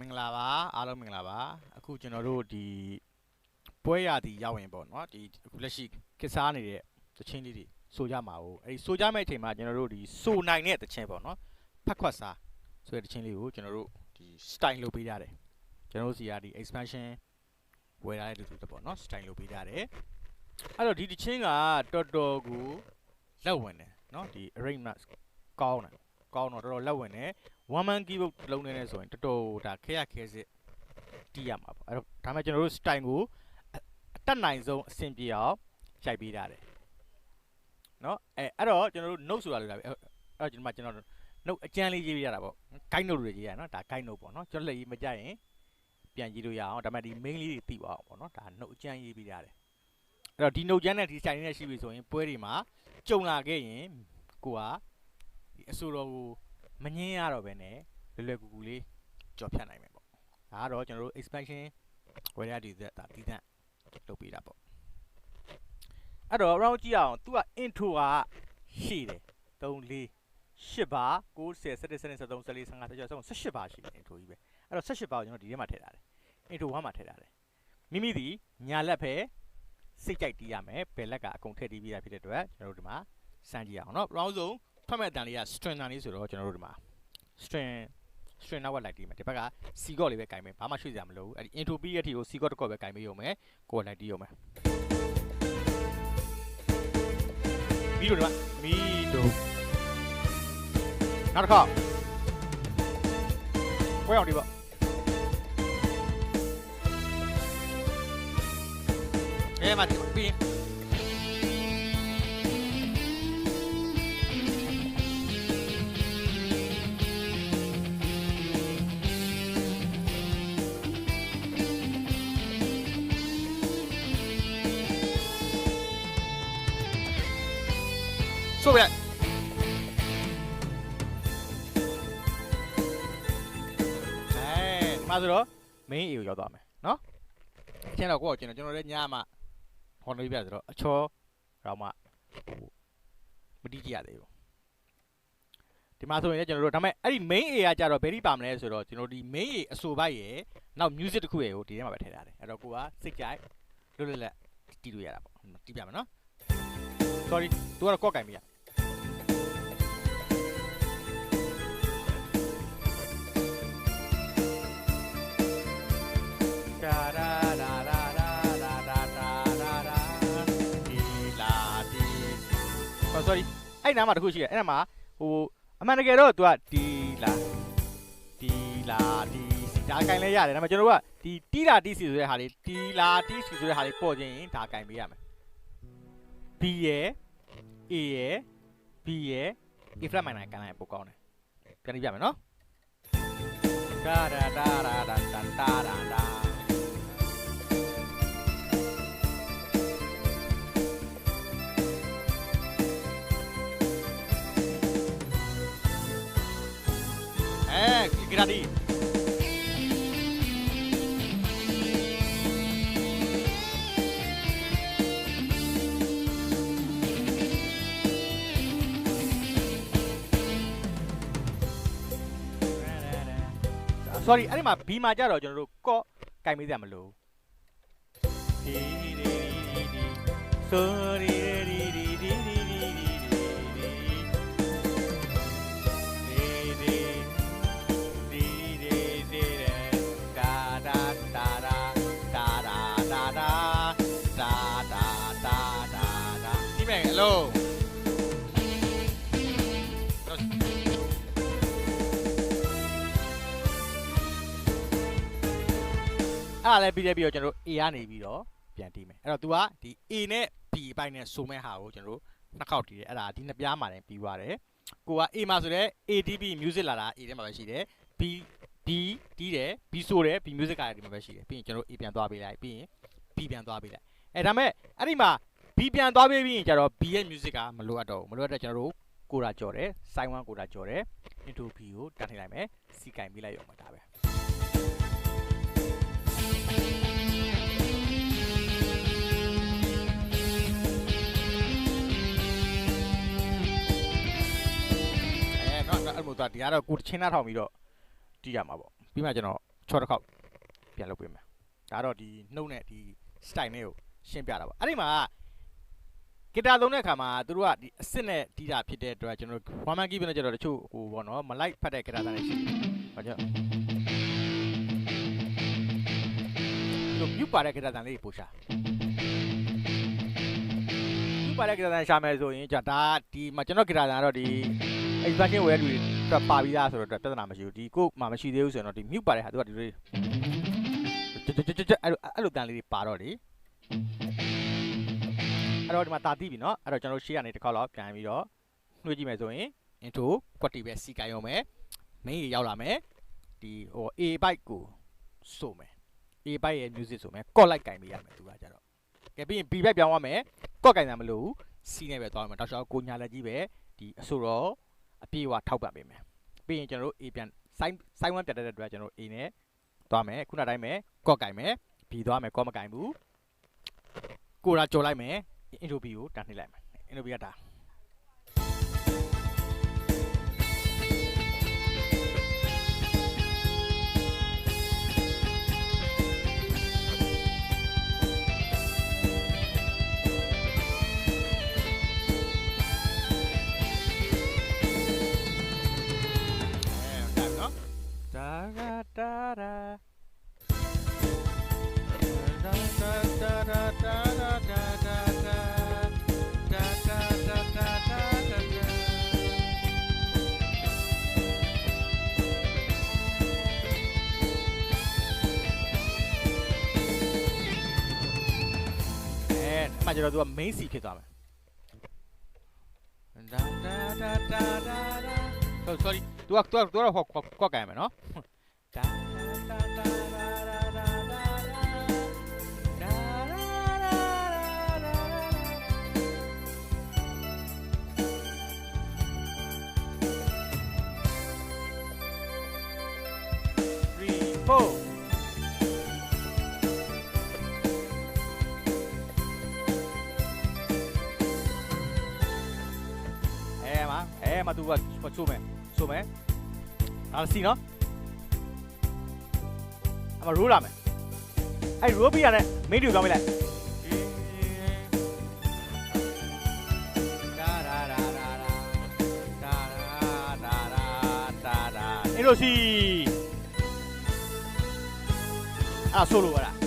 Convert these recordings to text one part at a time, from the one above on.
မင်္ဂလာပါအားလုံးမင်္ဂလာပါအခုကျွန်တော်တို့ဒီပွဲရသည်ရောက်ရင်ပေါ့နော်ဒီအခုလက်ရှိကစားနေတဲ့သချင်းလေးတွေဆိုကြမှာ哦အဲဒီဆိုကြမယ့်အချိန်မှာကျွန်တော်တို့ဒီဆိုနိုင်တဲ့သချင်းပေါ့နော်ဖက်ခွက်စားဆိုတဲ့သချင်းလေးကိုကျွန်တော်တို့ဒီ style လုပ်ပေးကြတယ်ကျွန်တော်တို့စီကဒီ expansion ဝယ်ရတဲ့လူတွေပေါ့နော် style လုပ်ပေးကြတယ်အဲ့တော့ဒီသချင်းကတော်တော်ကိုလက်ဝင်တယ်နော်ဒီ arrangement ကောင်းတယ် ကောင်းတော့တော်တော်လက်ဝင်တယ်1 man keyboard တစ်လုံးနဲ့ဆိုရင်တော်တော်ဒါခဲရခဲစစ်တီးရမှာပေါ့အဲ့တော့ဒါမှကျွန်တော်တို့ style ကိုအတက်နိုင်ဆုံးအဆင်ပြေအောင်ရိုက်ပေးထားတယ်နော်အဲအဲ့တော့ကျွန်တော်တို့ note ဆိုတာလိုတာပဲအဲ့တော့ဒီမှာကျွန်တော် note အကြမ်းလေးရေးပြရတာပေါ့ guide note တွေရေးရနော်ဒါ guide note ပေါ့နော်ကျွန်တော်လက်ရေးမကြရင်ပြန်ကြည့်လို့ရအောင်ဒါမှဒီ main လေးတွေသိပါအောင်ပေါ့နော်ဒါ note အကြမ်းရေးပြရတယ်အဲ့တော့ဒီ note ကြမ်းနဲ့ဒီ style နဲ့ရှိပြီဆိုရင်ပွဲတွေမှာကြုံလာခဲ့ရင်ကိုက ဒီအဆိုတော်ကို မငင်းရတော့ပဲနဲ့လွယ်လွယ်ကူကူလေးကြော်ဖြတ်နိုင်မယ်ပေါ့ဒါကတော့ကျွန်တော်တို့ expansion ဝယ်ရဒီသက်ဒါတီးသန့်လုပ်ပေးတာပေါ့အဲ့တော့ round ကြည့်အောင်သူက intro ကရှည်တယ်3 4 8ပါ9 10 11 12 13 14 15 16 17 18ပါရှိတယ် intro ကြီးပဲအဲ့တော့18ပါကိုကျွန်တော်ဒီထဲမှာထည့်ထားတယ် intro 1မှာထည့်ထားတယ်မိမိဒီညာလက်ပဲစိတ်ကြိုက်တီးရမယ်ဘယ်လက်ကအကုန်ထည့်တီးပြီးတာဖြစ်တဲ့အတွက်ကျွန်တော်တို့ဒီမှာစမ်းကြည့်အောင်เนาะ round ဆုံး ထွက်မဲ့အတန်လေးက string တန်လေးဆိုတော့ကျွန်တော်တို့ဒီမှာ string string နောက်ကလိုက်တီးမယ်ဒီဘက်က c chord လေးပဲကင်မယ်ဘာမှရွှေ့စရာမလိုဘူးအဲ့ဒီ intro ပြီးရတဲ့အထိကို c chord တစ်ခုပဲကင်ပေးရုံပဲကိုယ်လိုက်တီးရုံပဲမီဒိုဒီမှာမီဒိုနောက်တစ်ခါဝဲအောင်ဒီပေါ့အဲမှာပြီး ဆိုပြလိုက်အဲဒီမှာဆိုတော့ main A ကိုရောက်သွားမယ်နော်အချင်းတော့ကိုယ့်ကိုကျွန်တော်ကျွန်တော်လည်းညမှာဟောနေပြဆိုတော့အချောတော့မှဟိုမတိကြရသေးဘူးဒီမှာဆိုရင်လည်းကျွန်တော်တို့ဒါပေမဲ့အဲ့ဒီ main A ကကြတော့ဘယ်ဒီပါမလဲဆိုတော့ကျွန်တော်ဒီ main A အဆိုပိုက်ရယ်နောက် music တစ်ခုရယ်ကိုဒီထဲမှာပဲထည့်ထားတယ်အဲ့တော့ကိုကစိတ်ကြိုက်လွတ်လွတ်လပ်တီးလို့ရတာပေါ့တီးပြမယ်နော် sorry သူကတော့ကော့ကင်မရ oh sorry အဲ့နားမှာတစ်ခုရှိတယ်အဲ့နားမှာဟိုအမှန်တကယ်တော့ तू ကဒီလာဒီလာဒီစီဒါကင်လဲရတယ်ဒါပေမဲ့ကျွန်တော်တို့ကဒီတီလာတီစီဆိုတဲ့ဟာလေးတီလာတီစီဆိုတဲ့ဟာလေးပေါ်ခြင်းရင်ဒါကင်ပေးရမယ် B ရယ် A ရယ် B ရယ် A flat minor ကန်လိုက်ပိုကောင်းတယ်ပြန်ကြည့်ပြမယ်နော် da da da da da da da da da အဲဂရာဒီ။ sorry အဲ့ဒီမှာ B မှာကြတော့ကျွန်တော်တို့ကော့ကင်မေးစရာမလိုဘူး။ဒီဒီဒီဒီ sorry ဒီမဲ့အလုံးအဲ့ဒါလည်းပြီးတယ်ပြီးတော့ကျွန်တော်တို့ A ကနေပြီးတော့ပြန်တီးမယ်အဲ့တော့ तू ကဒီ A နဲ့ B အပိုင်းနဲ့ဆိုမဲ့ဟာကိုကျွန်တော်တို့နှစ်ခေါက်တီးတယ်အဲ့ဒါဒီနှစ်ပြားမှာလည်းပြီးသွားတယ်ကိုက A မှာဆိုတော့ ADB music လာတာ A ထဲမှာပဲရှိတယ် B D တီးတယ် B ဆိုတယ် B music ကလည်းဒီမှာပဲရှိတယ်ပြီးရင်ကျွန်တော်တို့ A ပြန်သွားပေးလိုက်ပြီးရင် B ပြန်သွားပေးလိုက်အဲဒါမဲ့အဲ့ဒီမှာ B ပြန်သွားပေးပြီးရင်ကျတော့ B ရဲ့ music ကမလိုအပ်တော့ဘူးမလိုအပ်တဲ့ကျွန်တော်တို့ကိုရာကြော်တယ်စိုင်းဝမ်ကိုရာကြော်တယ် into B ကိုတန်းထိုင်လိုက်မယ်စီကင်ပေးလိုက်ရုံပဲဒါပဲအဲတော့အဲ့လိုမျိုးသွားဒီကတော့ကိုချင်းနှားထောင်ပြီးတော့တီးရမှာပေါ့ပြီးမှကျွန်တော်ချောတစ်ခေါက်ပြန်လုပ်ပေးမယ်ဒါတော့ဒီနှုတ်နဲ့ဒီ style နဲ့ကိုရှင်းပြတာပါအဲ့ဒီမှာ ဂီတာသုံးတဲ့အခါမှာသူတို့ကဒီအစ်စ်နဲ့တီးတာဖြစ်တဲ့အတွက်ကျွန်တော်တို့ one man key နဲ့ကျတော့တချို့ဟိုပေါ့နော်မလိုက်ဖတ်တဲ့ဂီတာတန်းတွေရှိတယ်ဟောကြောင့်ဒီလို mute ပါတဲ့ဂီတာတန်းလေးပို့ရှာ mute ပါတဲ့ဂီတာတန်းရှာမယ်ဆိုရင်じゃဒါဒီမှာကျွန်တော်ဂီတာတန်းကတော့ဒီ expansion ဝယ်လူတွေအတွက်ပါပြီးသားဆိုတော့ပြဿနာမရှိဘူးဒီကို့မှာမရှိသေးဘူးဆိုရင်တော့ဒီ mute ပါတဲ့ဟာသူကဒီလိုကြကြကြကြအဲ့လိုအဲ့လိုတန်းလေးတွေပါတော့လေ အဲ့တော့ဒီမှာတာတိပြီเนาะအဲ့တော့ကျွန်တော်ရှေ့ကနေတစ်ခေါက်လောက်ပြန်ပြီးတော့နှွှေးကြည့်မယ်ဆိုရင် intro ကွက်တီပဲစီကိုင်ရုံပဲ main ကြီးရောက်လာမယ်ဒီဟို A byte ကိုဆိုမယ် A byte ရဲ့ music ဆိုမယ် chord လိုက်ကင်ပေးရမယ်သူကကြတော့ကဲပြီးရင် B byte ပြောင်းသွားမယ် chord ကင်တာမလို့ဘူး C နဲ့ပဲသွားမယ်တောက်လျှောက်ကိုညာလက်ကြီးပဲဒီအဆိုတော့အပြေအဝထောက်ပံ့ပေးမယ်ပြီးရင်ကျွန်တော်တို့ A ပြန်စိုင်းစိုင်းဝမ်းပြတ်တဲ့အတွက်ကျွန်တော်တို့ A နဲ့သွားမယ်ခုနတိုင်းပဲ chord ကင်မယ် B သွားမယ် chord မကင်ဘူးကိုရာကြော်လိုက်မယ် အင်ဒိုဘီကိုတာနှိပ်လိုက်မယ်အင်ဒိုဘီကဒါ မှကျတော့သူက main C ဖြစ်သွားမယ်ဒါဒါဒါဒါဒါဒါ so sorry သူကသူကသူကတော့ဟောကွက်ကန်မယ်နော် မှသူကချိုးမယ်ချိုးမယ်ဒါစီနော်အမရိုးလာမယ်အဲ့ရိုးပြီးရတယ်မင်းတူကောင်းပြီလားအဲ့လိုစီအာဆိုလိုပါလား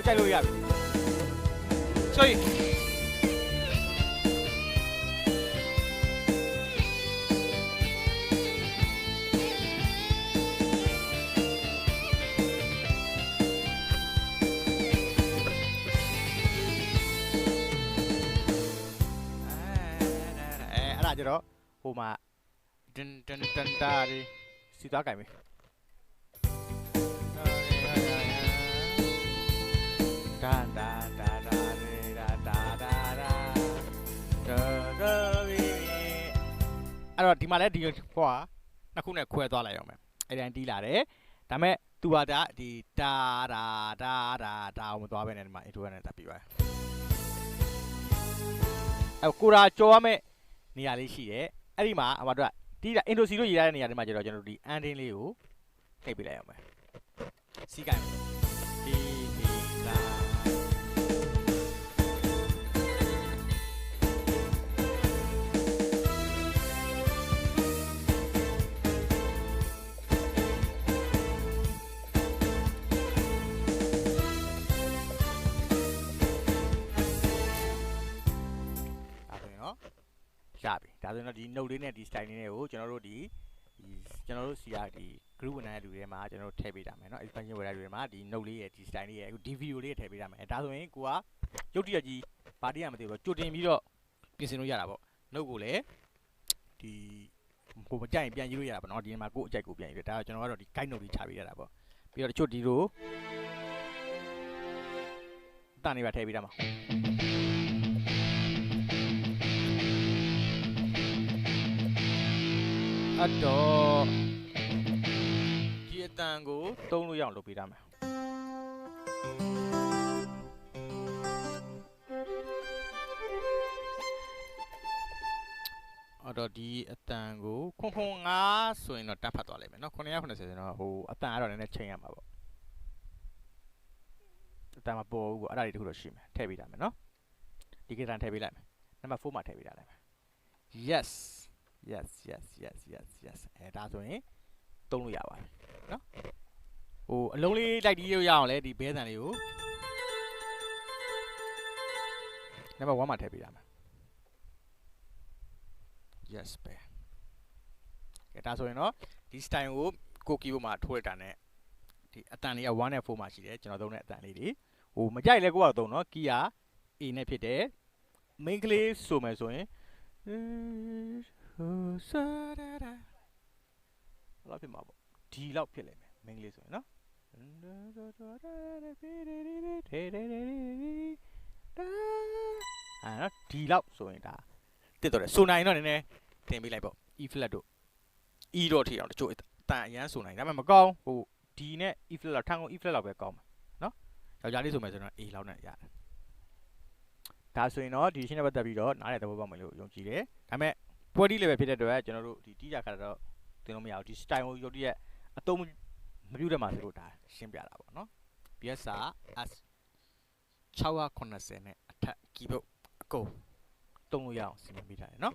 ကိုအကြိုက်လို့ရပြီဆိုရင်အဲအဲ့ဒါကြတော့ဟိုမှာတန်တန်တန်တာရီစီသွားကြိုင်ပြီ တာတာတာတာရေတာတာတာတာတော်တော်ပြီအဲ့တော့ဒီမှာလည်းဒီဘောကနှစ်ခုနဲ့ခွဲသွားလိုက်အောင်မယ်အဲ့တိုင်းတီးလာတယ်ဒါမဲ့သူပါတာဒီတာတာတာတာတာမသွားပဲနဲ့ဒီမှာ intro နဲ့တက်ပြီးပါတယ်အဲ့ကိုရာကြော်ရမယ့်နေရာလေးရှိတယ်အဲ့ဒီမှာအမတို့ကတီးတာ intro စီလို့ရေးထားတဲ့နေရာတွေမှာကျတော့ကျွန်တော်တို့ဒီ ending လေးကိုထိပ်ပေးလိုက်အောင်မယ်စီးကိုင်းဒီ ဒါဆိုရင်တော့ဒီ note လေးနဲ့ဒီ style လေးနဲ့ကိုကျွန်တော်တို့ဒီဒီကျွန်တော်တို့စီကဒီ group ဝင်တဲ့လူတွေမှာကျွန်တော်တို့ထည့်ပေးတာမယ်เนาะ expansion ဝင်တဲ့လူတွေမှာဒီ note လေးရဲ့ဒီ style လေးရဲ့အခုဒီ video လေးထည့်ပေးတာမယ်ဒါဆိုရင်ကိုကရုပ်တရက်ကြီးဘာတည်းရမသိဘူးကြိုတင်ပြီးတော့ပြင်ဆင်လို့ရတာပေါ့ note ကိုလည်းဒီကိုမကြိုက်ရင်ပြန်ရေးလို့ရတာပေါ့เนาะဒီမှာကိုအကြိုက်ကိုပြန်ရေးတယ်ဒါတော့ကျွန်တော်ကတော့ဒီ guide note လေးချပေးရတာပေါ့ပြီးတော့တချို့ဒီလိုတန်နေပါထည့်ပေးတာမှာ အတော့ဒီအတန်ကိုတုံးလို့ရအောင်လုပ်ပေးတာမယ် အော်တော့ဒီအတန်ကိုခွန်ခွန်ငါဆိုရင်တော့တက်ဖတ်သွားလိမ့်မယ်เนาะ990ဆိုရင်တော့ဟိုအတန်ကတော့နည်းနည်းချိန်ရမှာပေါ့အတန်မပေါ်ဘူးပေါ့အဲ့ဒါတွေတခုတော့ရှိမယ်ထည့်ပေးထားမယ်เนาะဒီကိစ္စထည့်ပေးလိုက်မယ်နံပါတ်4မှာထည့်ပေးထားလိုက်မယ် yes yes yes yes yes yes အဲဒါဆိုရင်သုံးလို့ရပါတယ်နော်ဟိုအလုံးလေးလိုက်ပြီးရအောင်လေဒီဘဲတန်လေးကိုနံပါတ်1မှာထည့်ပေးရမယ် yes ပဲကဲဒါဆိုရင်တော့ဒီ style ကိုကိုကီဘုတ်မှာထိုးလိုက်တာနဲ့ဒီအတန်လေးက1နဲ့4မှာရှိတယ်ကျွန်တော်သုံးတဲ့အတန်လေးတွေဟိုမကြိုက်လဲကိုကတော့သုံးနော်ကီယာ A နဲ့ဖြစ်တယ် main ကလေးဆိုမယ်ဆိုရင် လောက်ဖြစ်မှာပေါ့ဒီလောက်ဖြစ်လိမ့်မယ် main ကလေးဆိုရင်နော်အာနော်ဒီလောက်ဆိုရင်ဒါတက်တော့တယ်ဆိုနိုင်တော့နည်းနည်းတင်ပေးလိုက်ပေါ့ E flat တို့ E တော့ထိအောင်တချို့အတန်အရန်ဆိုနိုင်ဒါပေမဲ့မကောင်းဟို D နဲ့ E flat လောက်ထန်ကုန် E flat လောက်ပဲကောင်းမှာနော်ယောက်ျားလေးဆိုမယ်ဆိုတော့ A လောက်နဲ့ရတယ်ဒါဆိုရင်တော့ဒီရှင်းတဲ့ပတ်သက်ပြီးတော့နားရတဲ့သဘောပေါက်မယ်လို့ယုံကြည်တယ်ဒါပေမဲ့ ပွဲတီး level ဖြစ်တဲ့အတွက်ကျွန်တော်တို့ဒီတီးကြခါတော့တင်လို့မရဘူးဒီ style ကိုရုပ်တရက်အတုံးမပြုတ်တဲ့မှာဆိုလို့ဒါရှင်းပြတာပေါ့နော် BSA S 690နဲ့အထက် keyboard အကုန်တုံးလို့ရအောင်စီမံပေးထားတယ်နော်